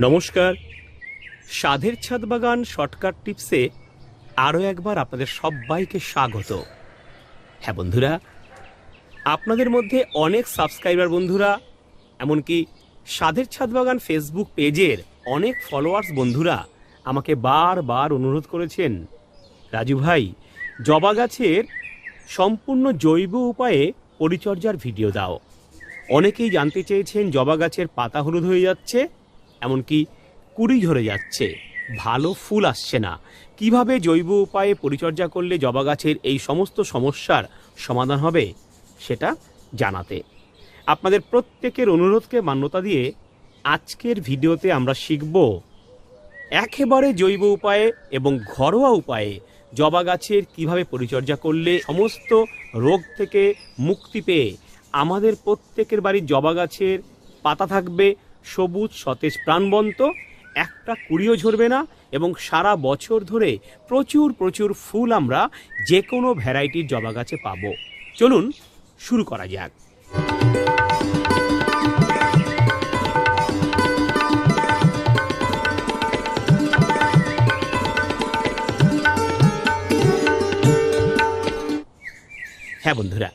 নমস্কার। সাধের ছাদ বাগান শর্টকাট টিপসে আরও একবার আপনাদের সবাইকে স্বাগত। হ্যাঁ বন্ধুরা, আপনাদের মধ্যে অনেক সাবস্ক্রাইবার বন্ধুরা, এমনকি সাধের ছাদ বাগান ফেসবুক পেজের অনেক ফলোয়ার্স বন্ধুরা আমাকে বারবার অনুরোধ করেছেন। রাজু ভাই, জবা গাছের সম্পূর্ণ জৈব উপায়ে পরিচর্যার ভিডিও দাও। অনেকেই জানতে চেয়েছেন জবা গাছের পাতা হলুদ হয়ে যাচ্ছে এমনকি কুড়ি ঝরে যাচ্ছে। ভালো ফুল আসছে না। কীভাবে জৈব উপায়ে পরিচর্যা করলে জবা গাছের এই সমস্ত সমস্যার সমাধান হবে, সেটা জানাতে। আপনাদের প্রত্যেকের অনুরোধকে মান্যতা দিয়ে আজকের ভিডিওতে আমরা শিখব একেবারে জৈব উপায়ে এবং ঘরোয়া উপায়ে জবা গাছের কীভাবে পরিচর্যা করলে সমস্ত রোগ থেকে মুক্তি পেয়ে আমাদের প্রত্যেকের বাড়ির জবা গাছের পাতা থাকবে সবুজ সতেজ প্রাণবন্ত, একটা কুড়িও ঝরবে না এবং সারা বছর ধরে প্রচুর প্রচুর ফুল আমরা যে কোনো ভ্যারাইটির জবা গাছে পাবো। চলুন শুরু করা যাক। হ্যাঁ বন্ধুরা,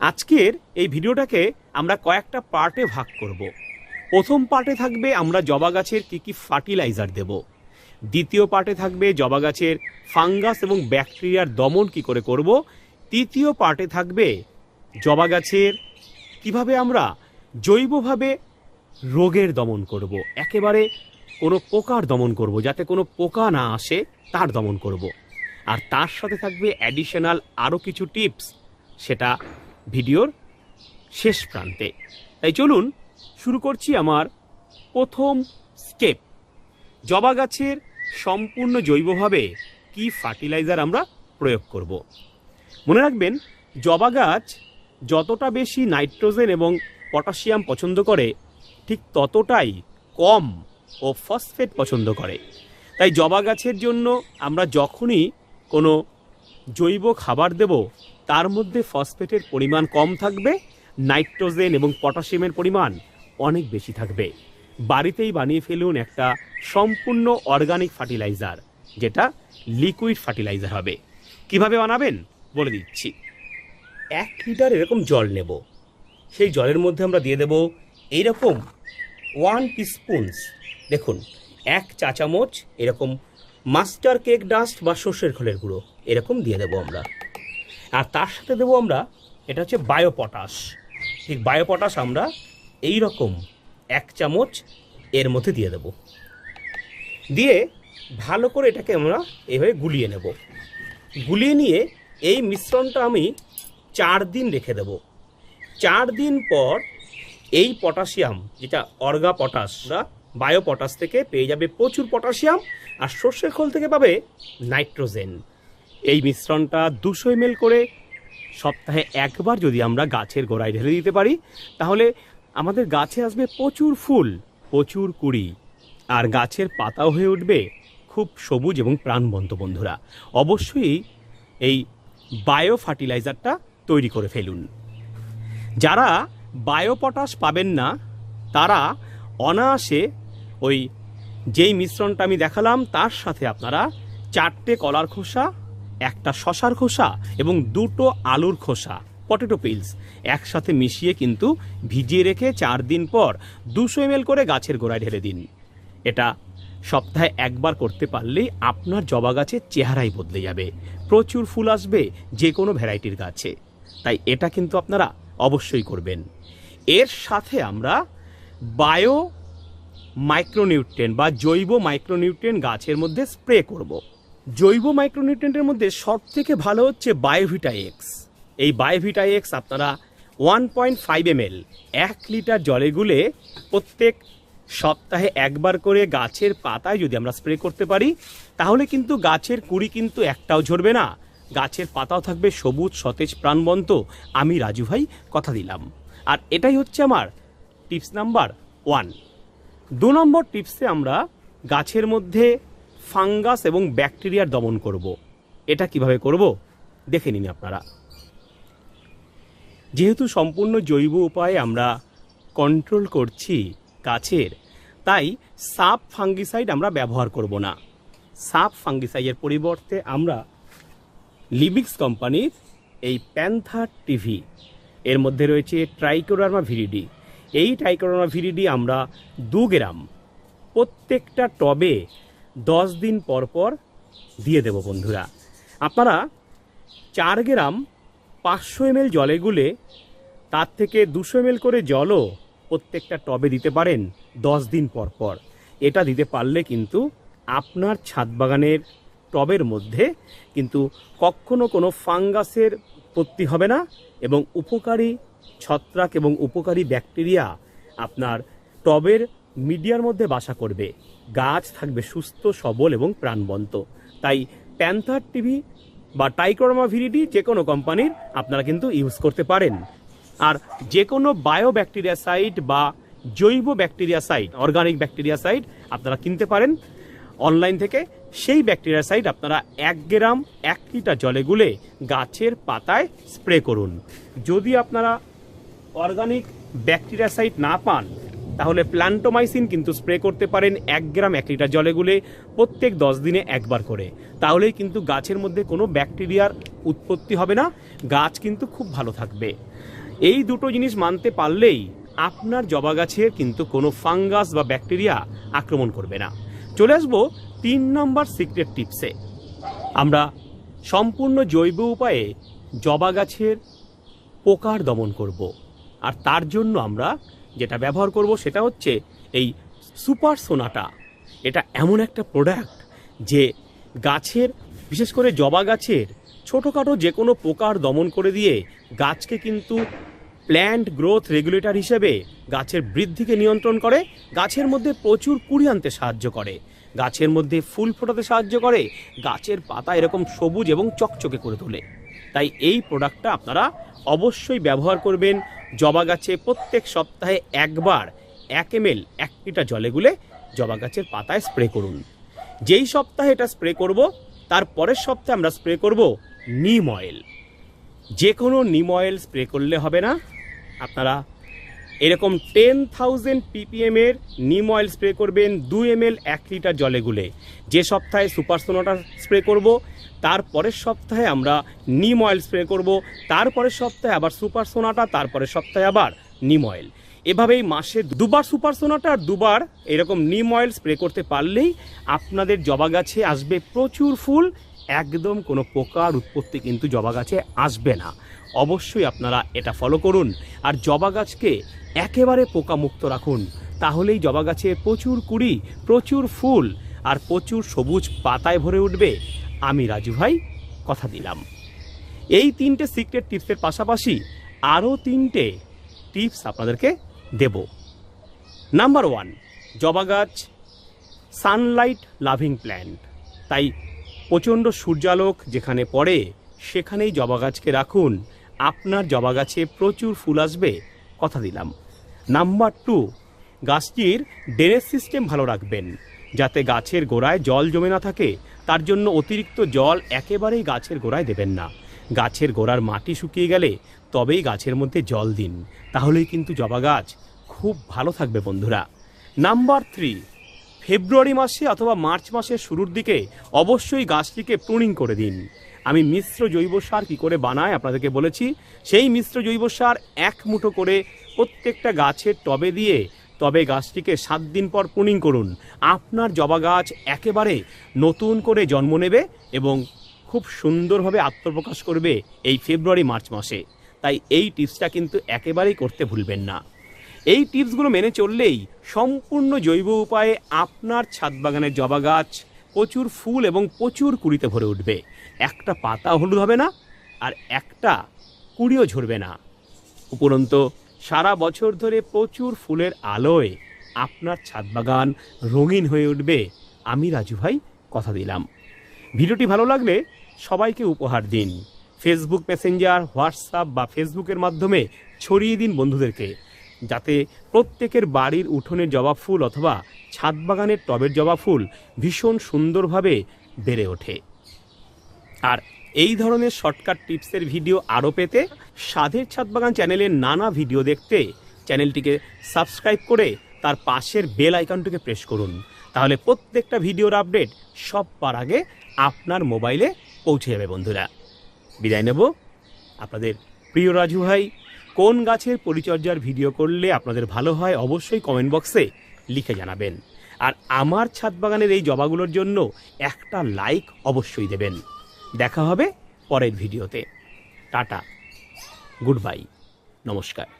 আজকের এই ভিডিওটাকে আমরা কয়েকটা পার্টে ভাগ করব। প্রথম পার্টে থাকবে আমরা জবা গাছের কী কী ফার্টিলাইজার দেব। দ্বিতীয় পার্টে থাকবে জবা গাছের ফাঙ্গাস এবং ব্যাকটেরিয়ার দমন কি করে করব। তৃতীয় পার্টে থাকবে জবা গাছের কীভাবে আমরা জৈবভাবে রোগের দমন করব। একেবারে কোনো পোকার দমন করব, যাতে কোনো পোকা না আসে, তার দমন করব। আর তার সাথে থাকবে অ্যাডিশনাল আরও কিছু টিপস সেটা ভিডিওর শেষ প্রান্তে। তাই চলুন শুরু করছি আমার প্রথম স্টেপ। জবা গাছের সম্পূর্ণ জৈবভাবে কি ফার্টিলাইজার আমরা প্রয়োগ করব? মনে রাখবেন, জবা গাছ যতটা বেশি নাইট্রোজেন এবং পটাশিয়াম পছন্দ করে, ঠিক ততটাই কম ও ফসফেট পছন্দ করে। তাই জবা গাছের জন্য আমরা যখনই কোনো জৈব খাবার দেব, তার মধ্যে ফসফেটের পরিমাণ কম থাকবে, নাইট্রোজেন এবং পটাশিয়ামের পরিমাণ অনেক বেশি থাকবে। বাড়িতেই বানিয়ে ফেলুন একটা সম্পূর্ণ অর্গানিক ফার্টিলাইজার যেটা লিকুইড ফার্টিলাইজার হবে। কীভাবে বানাবেন? বলে দিচ্ছি। এক লিটার এরকম জল নেব। সেই জলের মধ্যে আমরা দিয়ে দেব এইরকম ওয়ান টিস্পুনস দেখুন, এক চা চামচ এরকম মাস্টার কেক ডাস্ট বা সর্ষের খোলের গুঁড়ো, এরকম দিয়ে দেবো আমরা। আর তার সাথে দেবো আমরা, এটা হচ্ছে বায়ো পটাশ ঠিক বায়ো পটাশ আমরা এই রকম এক চামচ এর মধ্যে দিয়ে দেব। দিয়ে ভালো করে এটাকে আমরা এভাবে গুলিয়ে নেব। গুলিয়ে নিয়ে এই মিশ্রণটা আমি চার দিন রেখে দেব। চার দিন পর এই পটাশিয়াম, যেটা অর্গা পটাশ, বা বায়ো পটাশ থেকে পেয়ে যাবে প্রচুর পটাশিয়াম, আর সর্ষের খোল থেকে পাবে নাইট্রোজেন। এই মিশ্রণটা দুশো এমএল করে সপ্তাহে একবার যদি আমরা গাছের গোড়ায় ঢেলে দিতে পারি, তাহলে আমাদের গাছে আসবে প্রচুর ফুল, প্রচুর কুড়ি। আর গাছের পাতাও হয়ে উঠবে খুব সবুজ এবং প্রাণবন্ত বন্ধুরা। অবশ্যই এই বায়ো ফার্টিলাইজারটা তৈরি করে ফেলুন। যারা বায়ো পটাশ পাবেন না, তারা অনায়াসে ওই যেই মিশ্রণটা আমি দেখালাম, তার সাথে আপনারা চারটে কলার খোসা, একটা শশার খোসা এবং দুটো আলুর খোসা পটেটো পিলস। একসাথে মিশিয়ে কিন্তু ভিজিয়ে রেখে চার দিন পর দুশো এমএল করে গাছের গোড়ায় ঢেলে দিন। এটা সপ্তাহে একবার করতে পারলেই আপনার জবা গাছের চেহারাই বদলে যাবে। প্রচুর ফুল আসবে যে কোনো ভ্যারাইটির গাছে। তাই এটা কিন্তু আপনারা অবশ্যই করবেন। এর সাথে আমরা বায়ো মাইক্রোনিউট্রেন বা জৈব মাইক্রোনিউট্রেন গাছের মধ্যে স্প্রে করব। জৈব মাইক্রোনিউট্রেন্টের মধ্যে সব থেকে ভালো হচ্ছে বায়োভিটা এক্স। এই বায়োভিটা এক্স আপনারা ওয়ান পয়েন্ট ফাইভ এম এক লিটার জলে গুলে প্রত্যেক সপ্তাহে একবার করে গাছের পাতায় যদি আমরা স্প্রে করতে পারি, তাহলে কিন্তু গাছের কুড়ি কিন্তু একটাও ঝরবে না। গাছের পাতাও থাকবে সবুজ, সতেজ, প্রাণবন্ত। আমি রাজু ভাই, কথা দিলাম। আর এটাই হচ্ছে আমার টিপস নাম্বার ওয়ান। দু নম্বর টিপসে আমরা গাছের মধ্যে ফাঙ্গাস এবং ব্যাকটেরিয়ার দমন করব। এটা কীভাবে করব? দেখে নিন আপনারা। যেহেতু সম্পূর্ণ জৈব উপায়ে আমরা কন্ট্রোল করছি গাছের, তাই সাপ ফাঙ্গিসাইড আমরা ব্যবহার করব না। সাপ ফাঙ্গিসাইডের পরিবর্তে আমরা লিবিক্স কোম্পানির এই প্যান্থার টিভি এর মধ্যে রয়েছে ট্রাইকোডার্মা ভিরিডি এই ট্রাইকোডার্মা ভিরিডি আমরা দু গ্রাম প্রত্যেকটা টবে দশ দিন পর পর দিয়ে দেব বন্ধুরা। আপনারা চার গ্রাম পাঁচশো এমএল জলে গুলে তার থেকে দুশো এমএল করে জলও প্রত্যেকটা টবে দিতে পারেন দশ দিন পর পর। এটা দিতে পারলে কিন্তু আপনার ছাদ বাগানের টবের মধ্যে কিন্তু কখনো কোনো ফাঙ্গাসের উৎপত্তি হবে না এবং উপকারী ছত্রাক এবং উপকারী ব্যাকটেরিয়া আপনার টবের মিডিয়ার মধ্যে বাসা করবে। গাছ থাকবে সুস্থ, সবল এবং প্রাণবন্ত। তাই প্যান্থার টিভি বা টাইক্রোমা ভিরিডি যে কোনো কোম্পানির আপনারা কিন্তু ইউজ করতে পারেন। আর যে কোনো বায়ো ব্যাকটেরিয়া সাইট বা জৈব bacteria site organic bacteria site আপনারা কিনতে পারেন। অনলাইন থেকে সেই ব্যাকটেরিয়া সাইট আপনারা এক গ্রাম, এক লিটার জলে গুলে গাছের পাতায় স্প্রে করুন। যদি আপনারা অর্গানিক ব্যাকটেরিয়া সাইট না পান তাহলে প্ল্যান্টোমাইসিন কিন্তু স্প্রে করতে পারেন এক গ্রাম এক লিটার জলে গুলে প্রত্যেক দশ দিনে একবার করে। তাহলেই কিন্তু গাছের মধ্যে কোনো ব্যাকটেরিয়ার উৎপত্তি হবে না, গাছ কিন্তু খুব ভালো থাকবে। এই দুটো জিনিস মানতে পারলেই আপনার জবা গাছের কিন্তু কোনো ফাঙ্গাস বা ব্যাকটেরিয়া আক্রমণ করবে না। চলে আসব তিন নম্বর সিক্রেট টিপসে। আমরা সম্পূর্ণ জৈব উপায়ে জবা গাছের পোকার দমন করব। আর তার জন্য আমরা যেটা ব্যবহার করব সেটা হচ্ছে এই সুপার সোনাটা। এটা এমন একটা প্রোডাক্ট যে গাছের, বিশেষ করে জবা গাছের ছোটোখাটো যে কোনো পোকার দমন করে দিয়ে গাছকে কিন্তু প্ল্যান্ট গ্রোথ রেগুলেটর হিসেবে গাছের বৃদ্ধিকে নিয়ন্ত্রণ করে, গাছের মধ্যে প্রচুর কুড়ি আনতে সাহায্য করে, গাছের মধ্যে ফুল ফোটাতে সাহায্য করে, গাছের পাতা এরকম সবুজ এবং চকচকে করে তোলে। তাই এই প্রোডাক্টটা আপনারা অবশ্যই ব্যবহার করবেন জবা গাছে প্রত্যেক সপ্তাহে একবার এক এম এল এক লিটার জলে গুলে জবা গাছের পাতায় স্প্রে করুন। যেই সপ্তাহে এটা স্প্রে করব, তার পরের সপ্তাহে আমরা স্প্রে করব নিম অয়েল যে কোনো নিম অয়েল স্প্রে করলে হবে না। আপনারা এরকম টেন থাউজেন্ড পিপিএম এর নিম অয়েল স্প্রে করবেন দুই এম এল এক লিটার জলে গুলে। যে সপ্তাহে সুপার সোনাটা স্প্রে করব তারপরের সপ্তাহে আমরা নিম অয়েল স্প্রে করব তারপরের সপ্তাহে আবার সুপার সোনাটা তারপরের সপ্তাহে আবার নিম অয়েল এভাবেই মাসে দুবার সুপার সোনাটা আর দুবার এরকম নিম অয়েল স্প্রে করতে পারলেই আপনাদের জবা গাছে আসবে প্রচুর ফুল একদম কোনো পোকার উৎপত্তি কিন্তু জবা গাছে আসবে না। অবশ্যই আপনারা এটা ফলো করুন। আর জবা গাছকে একেবারে পোকামুক্ত রাখুন। তাহলেই জবা গাছে প্রচুর কুড়ি, প্রচুর ফুল আর প্রচুর সবুজ পাতায় ভরে উঠবে। আমি রাজু ভাই, কথা দিলাম। এই তিনটে সিক্রেট টিপসের পাশাপাশি আরও তিনটে টিপস আপনাদেরকে দেব। নাম্বার ওয়ান জবা গাছ সানলাইট লাভিং প্ল্যান্ট তাই প্রচণ্ড সূর্যালোক যেখানে পড়ে, সেখানেই জবা গাছকে রাখুন। আপনার জবা গাছে প্রচুর ফুল আসবে, কথা দিলাম। নাম্বার টু গাছটির ড্রেনেজ সিস্টেম ভালো রাখবেন, যাতে গাছের গোড়ায় জল জমে না থাকে। তার জন্য অতিরিক্ত জল একেবারেই গাছের গোড়ায় দেবেন না। গাছের গোড়ার মাটি শুকিয়ে গেলে তবেই গাছের মধ্যে জল দিন। তাহলেই কিন্তু জবা গাছ খুব ভালো থাকবে বন্ধুরা। নাম্বার থ্রি ফেব্রুয়ারি মাসে অথবা মার্চ মাসের শুরুর দিকে অবশ্যই গাছটিকে প্রুনিং করে দিন। আমি মিশ্র জৈব সার কী করে বানাই আপনাদেরকে বলেছি, সেই মিশ্র জৈব সার এক মুঠো করে প্রত্যেকটা গাছের টবে দিয়ে তবে গাছটিকে সাত দিন পর প্রুনিং করুন। আপনার জবা গাছ একেবারে নতুন করে জন্ম নেবে এবং খুব সুন্দরভাবে আত্মপ্রকাশ করবে এই ফেব্রুয়ারি, মার্চ মাসে। তাই এই টিপসটা কিন্তু একেবারেই করতে ভুলবেন না। এই টিপসগুলো মেনে চললেই সম্পূর্ণ জৈব উপায়ে আপনার ছাদ বাগানের জবা গাছ, প্রচুর ফুল এবং প্রচুর কুড়িতে ভরে উঠবে। একটা পাতা হলুদ হবে না, আর একটা কুড়িও ঝরবে না। উপরন্ত, সারা বছর ধরে প্রচুর ফুলের আলোয় আপনার ছাদ বাগান রঙিন হয়ে উঠবে। আমি রাজু ভাই কথা দিলাম। ভিডিওটি ভালো লাগলে সবাইকে উপহার দিন। ফেসবুক মেসেঞ্জার হোয়াটসঅ্যাপ বা ফেসবুকের মাধ্যমে ছড়িয়ে দিন বন্ধুদেরকে। যাতে প্রত্যেকের বাড়ির উঠোনের জবা ফুল অথবা ছাদ বাগানের টবের জবা ফুল ভীষণ সুন্দরভাবে বেড়ে ওঠে। আর এই ধরনের শর্টকাট টিপসের ভিডিও আরও পেতে সাধের ছাদ বাগান চ্যানেলের নানা ভিডিও দেখতে চ্যানেলটিকে সাবস্ক্রাইব করে তার পাশের বেল আইকনটিকে প্রেস করুন। তাহলে প্রত্যেকটা ভিডিওর আপডেট সববার আগে আপনার মোবাইলে পৌঁছে যাবে বন্ধুরা। বিদায় নেব। আপনাদের প্রিয় রাজু ভাই কোন গাছের পরিচর্যার ভিডিও করলে আপনাদের ভালো হয় অবশ্যই কমেন্ট বক্সে লিখে জানাবেন। আর আমার ছাদ বাগানের এই জবাগুলোর জন্য একটা লাইক অবশ্যই দেবেন। দেখা হবে পরের ভিডিওতে। টাটা। Good bye. নমস্কার।